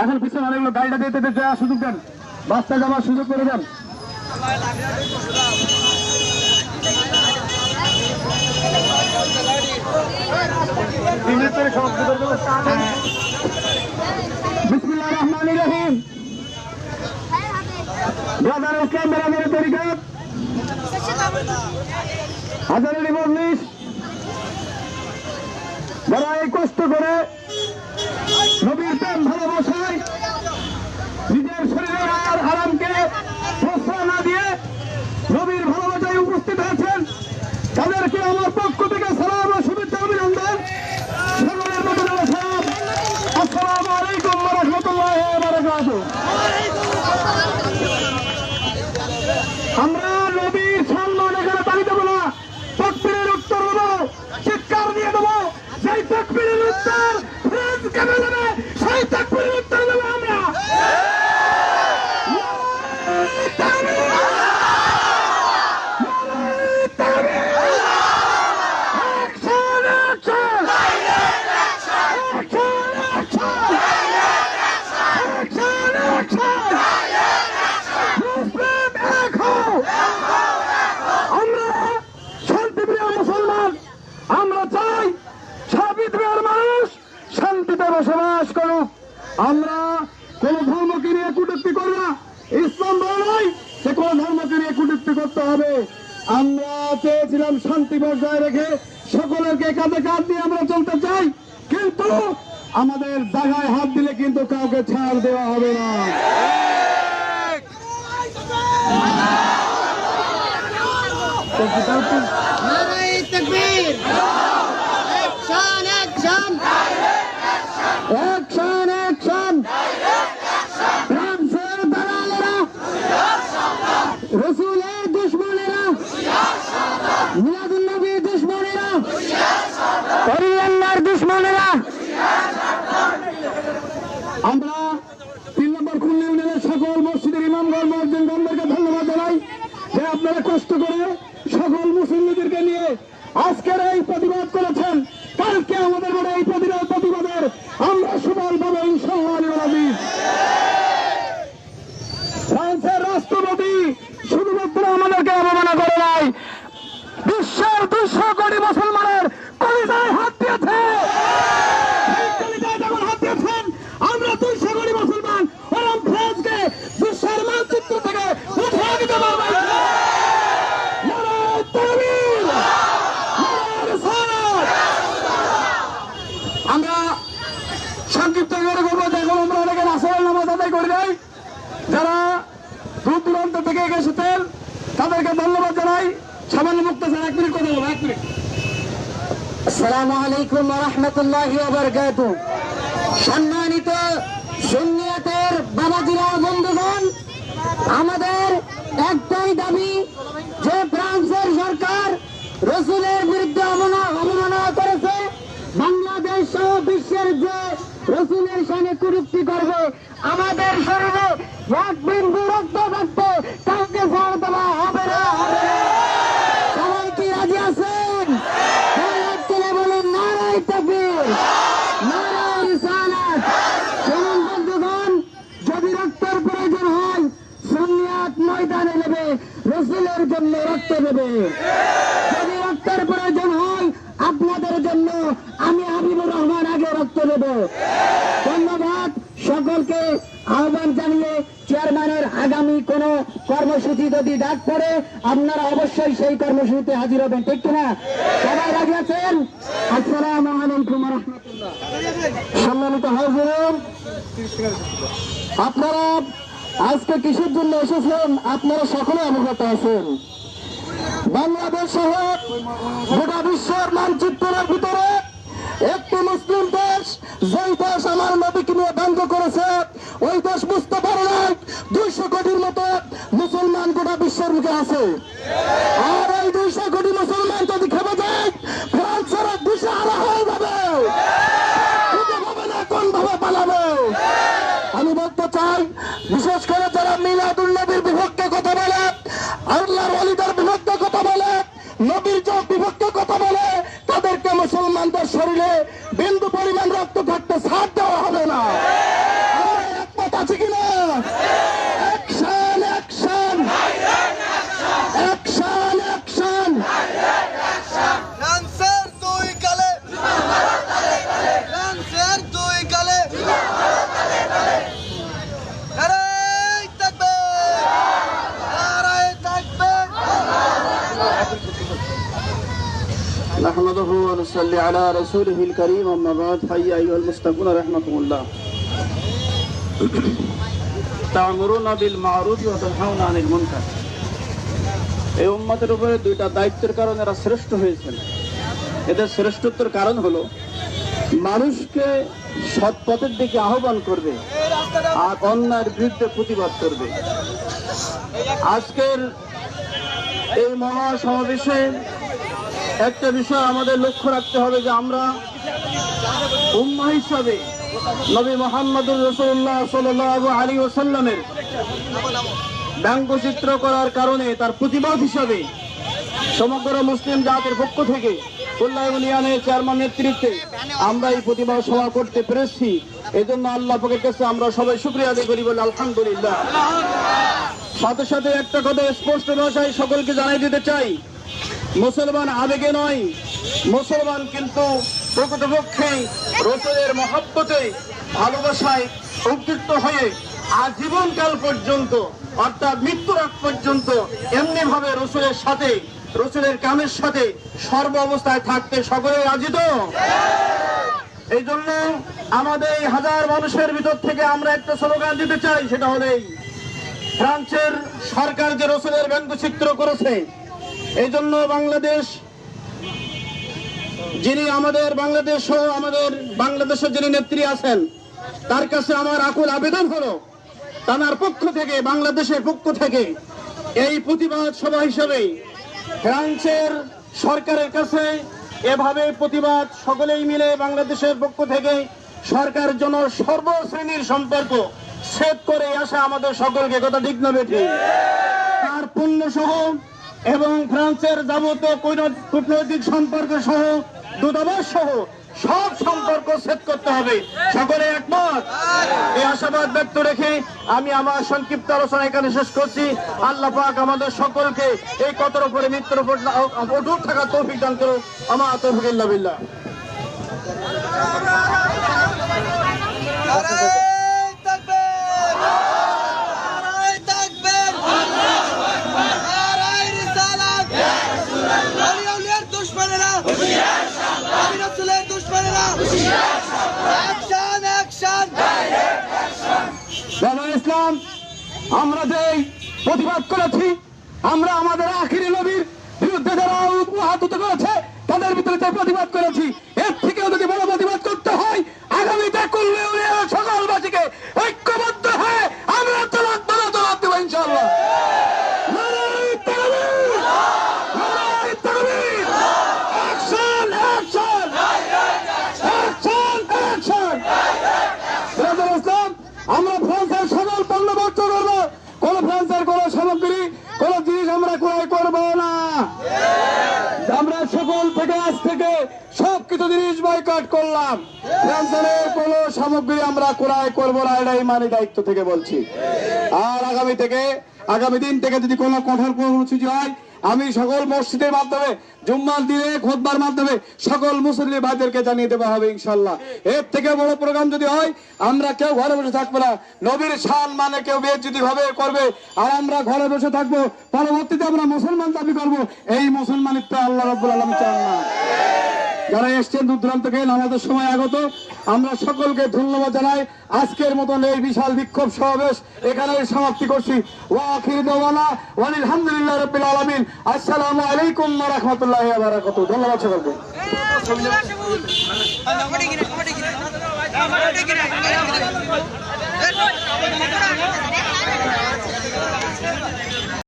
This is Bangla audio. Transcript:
এখন পিছনে অনেকগুলো গাড়িটা দিতে দিতে যাওয়ার সুযোগ দেন। বাসটা যাওয়ার সুযোগ করে দেন। ইংলিশ করে সমাপ্ত করে দেবো। বিসমিল্লাহ রহমান রহিম ব্রাদার ইসলাম ব্রাদারের তরিকাত হাজারি মজলিস যারা এই কষ্ট করে নবীর প্রেম ভালোবাসায় নিজের শরীরের আর হারামকে প্রশ্রয় না দিয়ে নবীর ভালোবাসায় উপস্থিত হয়েছেন তাদেরকে আমার পক্ষ থেকে সালাম ও শুভেচ্ছা অভিনন্দন সকলের মতো সালাম আসসালামু আলাইকুম ওয়া রাহমাতুল্লাহি ওয়া বারাকাতুহু আমরা নবীর সম্মান এখানে পানি দেবো না তকবীরের উত্তর দেবো চিৎকার দিয়ে দেবো সেই তকবীরের উত্তর ফ্রেন্স কেমন দেবে সেই তকবীরের উত্তর দেবো আমরা Action, action! Action, action! Action, action! মুসলিম এক হও আমরা শান্তিপ্রিয় মুসলমান আমরা চাই সাবিত্রিয়ার মানুষ শান্তিতে বসবাস করুক আমরা কোন ধর্মকে নিয়ে কুটুক্তি করব না। ইসলাম বলে নয় যে কোন ধর্মকে নিয়ে কুটুক্তি করতে হবে। আমরা চেয়েছিলাম শান্তি বজায় রেখে সকলেরকে কাঁধে কাঁধ দিয়ে আমরা চলতে চাই কিন্তু আমাদের জায়গায় হাত দিলে কিন্তু কাউকে ছাড় দেওয়া হবে না। রসুলের দুশ্মনেরা মিলাদুল্নবীর দুশ্মনেরা হরিয়ান্নার দুশ্মনেরা। আমরা তিন নম্বর খুলনা সকল মসজিদের ইমামগণ, মসজিদগণদেরকে ধন্যবাদ জানাই যে আপনারা কষ্ট করে সকল মুসলিমদেরকে নিয়ে আজকের এই প্রতিবাদ করেছেন। কালকে আমাদের মনে এই প্রতিবাদ প্রতিবাদের আমরা সফল পাবো ইনশাআল্লাহ আলী আজিজ। ফ্রান্সের রাষ্ট্রপতি শুধুমাত্র আমাদেরকে অবমাননা করে নাই বিশ্বের দুশো কোটি মুসলমানের কলিজায় হাত দিয়েছে সেই কলিজায় যখন হাত দিয়েছেন আমরা দুইশো কোটি মুসলমান ওরম ফ্রান্সকে বিশ্বের মানচিত্র থেকে উঠিয়ে দিতে পারব নারায়ে তাকবীর! নারায়ে রিসালাত! আমরা সংক্ষিপ্ত করে করব এখন আমরা অনেকে রাসেল নামাজ আদায় করি নাই। যারা দূর দূরান্ত থেকে এসেছেন, তাদেরকে ধন্যবাদ জানাই। সামান্য মুক্ত স্যার, এক মিনিট কথা বলব এক মিনিট। আসসালামু আলাইকুম রাহমাতুল্লাহি সম্মানিত সুন্নিয়াতের বাবাজিরা বন্ধুগণ আমাদের একটাই দাবি যে ফ্রান্সের সরকার রসুলের বিরুদ্ধে অবনা- অবমাননা করেছে বাংলাদেশ সহ বিশ্বের যে রসুলের সঙ্গে কুরুক্তি করবে, আমাদের শরীরে এক বিন্দু রক্ত থাকতে, কাউকে ছাড় দেওয়া হবে না। সবাই কি রাজি আছেন? বলুন, নারায় রক্তের প্রয়োজন হয় নেবে জন্য রক্ত দেবে যদি রক্তের প্রয়োজন হয় আপনাদের জন্য আমি হাবিবুর রহমান আগে রক্ত দেব ধন্যবাদ সকলকে আহ্বান জানিয়ে চেয়ারম্যানের আগামী কোন কর্মসূচি যদি ডাক পড়ে, আপনারা অবশ্যই সেই কর্মসূচিতে হাজির হবেন, ঠিক কিনা? সবাই রাজি আছেন? আসসালামু আলাইকুম সম্মানিত হাজির আপনারা আজকে কিসের জন্য এসেছেন? আপনারা সকলে অবগত আছেন। বাংলাদেশ সহ গোটা বিশ্বের মানচিত্রের ভিতরে একটি মুসলিম দেশ, যেই দেশ আমার নবীকে নিয়ে ব্যঙ্গ করেছে ওই দেশ বুঝতে পারে নাই, দুইশো কোটির মতো মুসলমান গোটা বিশ্বের মুখে আছে। আর এই দুইশো কোটি মুসলমান যদি খেপে যায় ফ্রান্সের দিশে আলা হয়ে যাবে। কোন ভাবে আমি বলতে চাই, বিশেষ করে যারা মিলাদুল নবীর বিপক্ষে কথা বলে, আল্লাহর অলিদের বিপক্ষে কথা বলে, নবীর যে বিপক্ষে কথা বলে, তাদেরকে মুসলমানদের শরীরে বিন্দু পরিমাণ রক্ত থাকতে পর্যন্ত ছাড় দেওয়া হবে না আমরা একমত আছি কিনা action action action action cancer দুই কালে ক্যান্সার দুই কালে নারাই থাকবে নারাই থাকবে نحمده ونصلي على رسوله الكريم أما بعد فيا أيها المستمعون رحمكم الله تعمرون بالمعروف وتنهون عن المنكر এই উম্মতের উপরে দুইটা দায়িত্বের কারণে এরা শ্রেষ্ঠ হয়েছেন এদের শ্রেষ্ঠত্বের কারণ হলো মানুষকে সৎ পথের দিকে আহ্বান করবে আর অন্যায়ের বিরুদ্ধে প্রতিবাদ করবে আজকের এই মহা সমাবেশে একটা বিষয় আমাদের লক্ষ্য রাখতে হবে যে আমরা উম্মা হিসাবে নবী মোহাম্মদুর রসুল্লাহ সাল আলী ওসাল্লামের ব্যঙ্গচিত্র করার কারণে তার প্রতিবাদ হিসাবে সমগ্র মুসলিম জাতির পক্ষ থেকে ইউনিয়নের চেয়ারম্যান নেতৃত্বে আমরা এই প্রতিবাদ সভা করতে পেরেছি। এই জন্য আল্লাহ পাকের কাছে আমরা সবাই শুক্রিয়া আদায় করি বলে আলহামদুলিল্লাহ। সাথে সাথে একটা কথা স্পষ্ট ভাষায় সকলকে জানাই দিতে চাই। মুসলমান আবেগে নয়, মুসলমান কিন্তু প্রকৃতপক্ষে রসুলের মহাব্বতে, ভালোবাসায় উদ্দীপ্ত হয়ে আজীবনকাল পর্যন্ত, অর্থাৎ মৃত্যুর আগ পর্যন্ত এমনি ভাবে রসুলের সাথে, রসুলের কামের সাথে সর্ব অবস্থায় থাকতে সকলে রাজি তো এই জন্য আমাদের হাজার মানুষের ভিতর থেকে আমরা একটা স্লোগান দিতে চাই, সেটা হলেই ফ্রান্সের সরকার যে রসুলের ব্যঙ্গচিত্র করেছে এই জন্য বাংলাদেশ, যিনি আমাদের বাংলাদেশ সহ আমাদের বাংলাদেশের যিনি নেত্রী আছেন, তার কাছে আমার আকুল আবেদন হলো তার পক্ষ থেকে, বাংলাদেশের পক্ষ থেকে এই প্রতিবাদ সভা হিসেবে ফ্রান্সের সরকারের কাছে এভাবে প্রতিবাদ সকলেই মিলে বাংলাদেশের পক্ষ থেকে সরকার জন সর্বশ্রেণীর সম্পর্ক সেট করে আসা আমাদের সকলকে, কথা ঠিক না বেঠি? তার পণ্য সহ এবং ফ্রান্সের যাবতীয় কূট- কূটনৈতিক সম্পর্ক সহ, দূতাবাস সহ সব সম্পর্ক সেট করতে হবে। সকলে একমত? এই আশাবাদ ব্যক্ত রেখে আমি আমার সংক্ষিপ্ত আলোচনা এখানে শেষ করছি। আল্লাহ পাক আমাদের সকলকে এই কতর উপরে, মৃত্যুর উপর অটুট থাকা তৌফিক দান করুক। আমার তৌফিক বিল্লাহ নারাই থাকবে নারাই থাকবে নারাই রিসালাত আলী আউলিয়ার দুশমনেরা আলী রাসূলের দুশমনেরা অ্যাকশন অ্যাকশন বাবা ইসলাম আমরা যে প্রতিবাদ করেছি, আমরা আমাদের আখিরি নবীর বিরুদ্ধে যারা উপহাত করেছে তাদের ভিতরে যে প্রতিবাদ করেছি, এর থেকেও যদি বড় প্রতিবাদ করতে হয়, আগামীতে করলে সকলবাসীকে ঐক্যবদ্ধ হয়ে আমরা তোলার তোলা তোলার দেবো ইনশাল্লাহ নারায়ে তাকবীর! নারায়ে তাকবীর! Action, action! Action, action! Brother ইসলাম আমরা ফ্রান্সের সকল পণ্য বর্জ্য করব কোন ফ্রান্সের কোন সামগ্রী কোন জিনিস আমরা ক্রয় করব না আমরা সকল থেকে আজ থেকে সব কিছু জিনিস বয়কট করলাম। ফ্রান্সের কোন সামগ্রী আমরা ক্রয় করব না, এটাই মানে দায়িত্ব থেকে বলছি। আর আগামী থেকে, আগামী দিন থেকে যদি কোনো কঠোর কর্মসূচি হয়, আমি সকল মসজিদের মাধ্যমে, জুম্মার দিনে, খোদবার মাধ্যমে, সকল মুসলিম ভাইদেরকে জানিয়ে দেওয়া হবে ইনশাল্লাহ। এর থেকে বড় প্রোগ্রাম যদি হয়, আমরা কেউ ঘরে বসে থাকব না। নবীর শান মানে কেউ বিয়ে যদি হবে করবে, আর আমরা ঘরে বসে থাকব। পরবর্তীতে আমরা মুসলমান দাবি করব, এই মুসলমানিত্ব আল্লাহ রব্বুল আলম চান না। যারা এসছেন দূর দূরান্ত থেকে নামাজের সময় আগত, আমরা সকলকে ধন্যবাদ জানাই। আজকের মতন এই বিশাল বিক্ষোভ সমাবেশ এখানে সমাপ্তি করছি। ওয়াখির দেওয়ানা ওয়ানিল হামদুলিল্লাহ রবিল আলমিন। আসসালামু আলাইকুম রহমতুল্লাহ বারাকাতু ধন্যবাদ সকলকে।